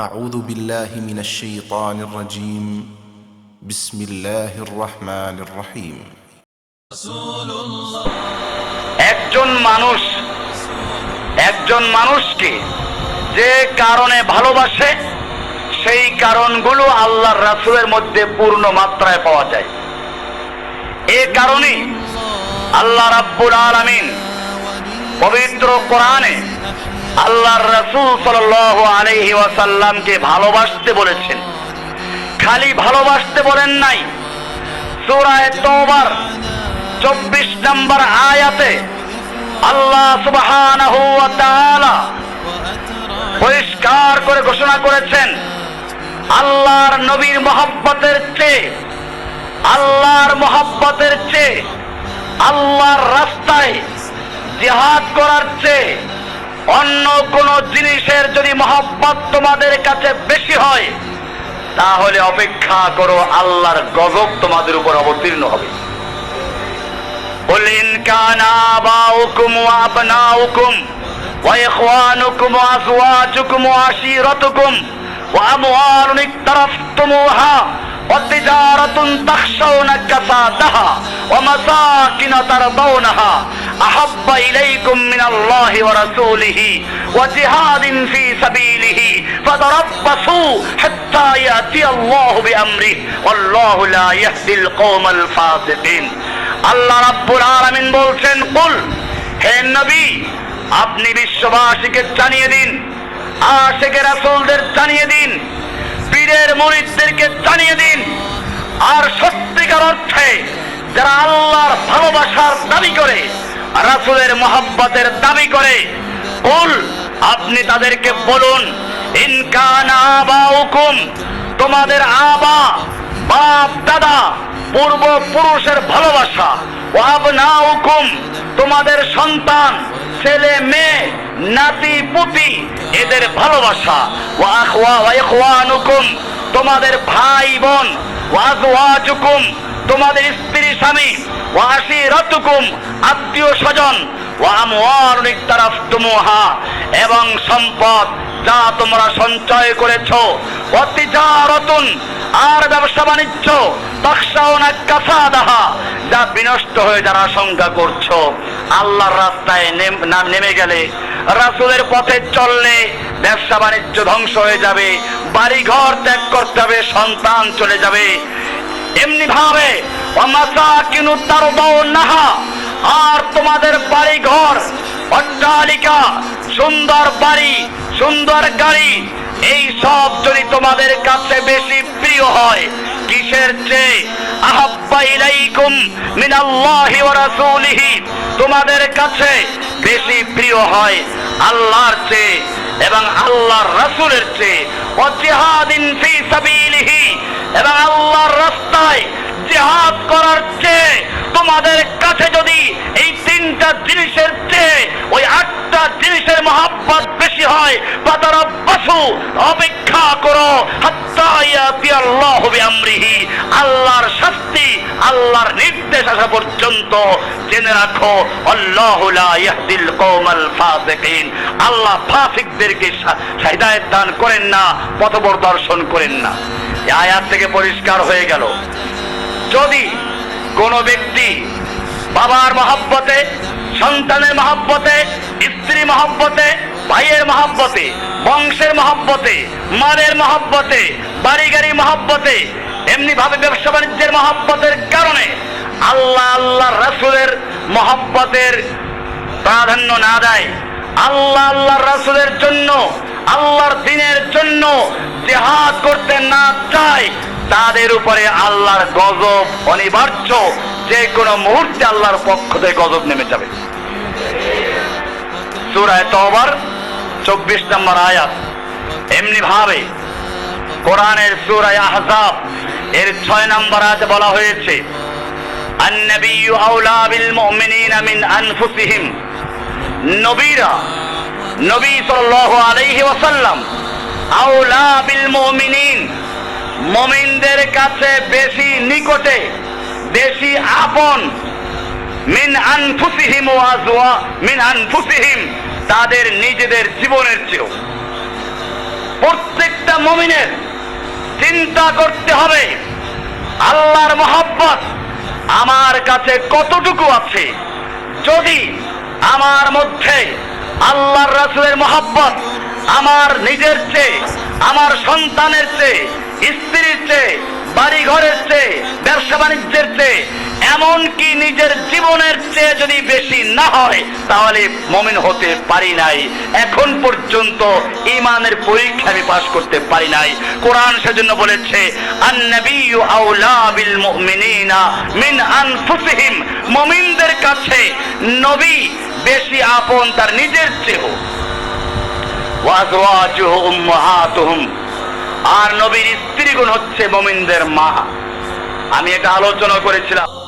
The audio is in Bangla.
أعوذ بالله من الشيطان الرجيم بسم الله الرحمن الرحيم একজন মানুষ একজন মানুষকে যে কারণে ভালোবাসে সেই কারণগুলো আল্লাহর রাসূলের মধ্যে পূর্ণ মাত্রায় পাওয়া যায় এ কারণে আল্লাহ রাব্বুল আলামিন পবিত্র কোরআনে আল্লাহর রাসূল সাল্লাল্লাহু আলাইহি ওয়াসাল্লামকে ভালোবাসতে বলেছেন। খালি ভালোবাসতে বলেন নাই, সূরায়ে তওবার চব্বিশ নম্বর আয়াতে আল্লাহ সুবহানাহু ওয়া তাআলা পরিষ্কার করে ঘোষণা করেছেন, আল্লাহর নবীর মহব্বতের চেয়ে, আল্লাহর মহব্বতের চেয়ে, আল্লাহর রাস্তায় জিহাদ করার চেয়ে অন্য কোন জিনিসের যদি মহব্বত তোমাদের কাছে বেশি হয় তাহলে অপেক্ষা করো আল্লাহর গজব তোমাদের উপর অবতীর্ণ হবে قل إن كان آباؤكم وأبناؤكم وإخوانكم وأزواجكم وعشيرتكم وأموال اقترفتموها وتجارة تخشون كسادها ومساكن ترضونها আহাব্বা ইলাইকুম মিনাল্লাহি ওয়া রাসূলিহি ওয়া জিহাদিন ফি সাবিলিহি ফাতারাব্বাসু হাত্তা ইয়াতি আল্লাহু বিআমরিহি ওয়াল্লাহু লা ইয়াহদিল কওমাল ফাসিকিন। আল্লাহ রাব্বুল আলামিন বলছেন হে নবী, আপনি বিশ্ববাসীকে জানিয়ে দিন আশেকের রাসূলদের জানিয়ে দিন, পীরের মরিদদেরকে জানিয়ে দিন, আর সত্যিকার অর্থে যারা আল্লাহর ভালোবাসার দাবি করে রাসূলের মহব্বতের দাবি করে, কুল, আপনি তাদেরকে বলুন ইনকান আবাউকুম, তোমাদের আবা, বাপ, দাদা, পূর্ব পুরুষের ভালোবাসা ওয়াবনাউকুম তোমাদের সন্তান, ছেলে, মেয়ে, নাতি, পুতি, এদের ভালোবাসা ওয়াখওয়া ওয়াইখওয়ানুকুম তোমাদের ভাই, বোন ওয়াজওয়াজুকুম তোমাদের স্ত্রী স্বামী ওয়াশিরাতুকুম আত্মীয় স্বজন এবং সম্পদ যা তোমরা সঞ্চয় করেছ অতিজারতুন আর ব্যবসা বাণিজ্য যা বিনষ্ট হয়ে যারা আশঙ্কা করছ। আল্লাহর রাস্তায় নেম- গেলে, রাসূলের পথে চললে ব্যবসা বাণিজ্য ধ্বংস হয়ে যাবে বাড়ি ঘর ত্যাগ করতে হবে, সন্তান চলে যাবে। এমনি ভাবে আর তোমাদের বাড়ি ঘর অট্টালিকা, সুন্দর বাড়ি, সুন্দর গাড়ি, এই সব যদি তোমাদের কাছে বেশি প্রিয় হয়, কিসের চেয়ে? আহাব্বা ইলাইকুম মিনাল্লাহি ওয়া রাসূলিহি, তোমাদের কাছে বেশি প্রিয় হয় আল্লাহর চেয়ে এবং আল্লাহর রাসূলের চেয়ে। ও জিহাদিন ফি সাবিলিহি এবং আল্লাহর রাস্তায় জিহাদ করার চেয়ে তোমাদের কাছে যদি এই তিনটা জিনিসের চেয়ে ওই আটটা জিনিসের মহাব্বত বেশি হয় পাতারা পশু অপেক্ষা করো বিআমরিহি। আল্লাহর শাস্তি, আল্লাহর নির্দেশ আসা পর্যন্ত জেনে রাখো, আল্লাহু লা ইয়াহদিল কওমাল ফাসিকিন। আল্লাহ ফাসিকদেরকে হিদায়াত দান করেন না পথপ্রদর্শন করেন না। আয়াত থেকে পরিষ্কার হয়ে গেল। যদি কোনো ব্যক্তি বাবার মহাব্বতে, সন্তানের মহাব্বতে স্ত্রী মহাব্বতে, ভাইয়ের মহাব্বতে, বংশের মহাব্বতে মারের মহাব্বতে বাড়ি গাড়ি মহাব্বতে এমনি ভাবে ব্যবসা বাণিজ্যের মহাব্বতের কারণে আল্লাহ আল্লাহ রাসূলের মহাব্বতের প্রাধান্য না দেয়। আল্লাহ আল্লাহর রাসূলের জন্য, আল্লাহর দিনের জন্য জেহাদ করতে না চায় তাদের উপরে আল্লাহর গজব অনিবার্য যে কোনো মুহূর্তে আল্লাহর পক্ষ থেকে গজব নেমে যাবে সূরায়ে তওবার চব্বিশ নম্বর আয়াত এমনি ভাবে কোরআনের সূরায়ে আহজাব এর ছয় নম্বর আয়াতে বলা হয়েছে النبي أولى بالمؤمنين من أنفسهم নবীরা নবী সাল্লাল্লাহু আলাইহি ওয়াসাল্লাম আউলা মুমিনদের কাছে বেশি নিকটে, বেশি আপন। মিন আনফুসিহিম ওয়াজওয়া মিন আনফুসিহিম, তাদের নিজেদের জীবনের চেয়েও। প্রত্যেকটা মমিনের চিন্তা করতে হবে, আল্লাহর মহাব্বত আমার কাছে কতটুকু আছে? যদি আমার মধ্যে আল্লাহর রাসূলের মহাব্বত আমার নিজের চেয়ে, আমার সন্তানের চেয়ে, স্ত্রীর চেয়ে বাড়ি ঘরের চেয়ে, ব্যবসা বাণিজ্যের চেয়ে, এমনকি নিজের জীবনের চেয়ে যদি বেশি না হয়, তাহলে মমিন হতে পারি নাই। এখন পর্যন্ত ইমানের পরীক্ষা আমি পাশ করতে পারি নাই। কোরআন সেজন্য বলেছে মিন মুমিনদের কাছে নবী বেশি আপন, তার নিজের ওয়াজওয়াজুহু উম্মাহাতুহুম আর নবীর স্ত্রীগুণ হচ্ছে মমিনদের মা। আমি এটা আলোচনা করেছিলাম।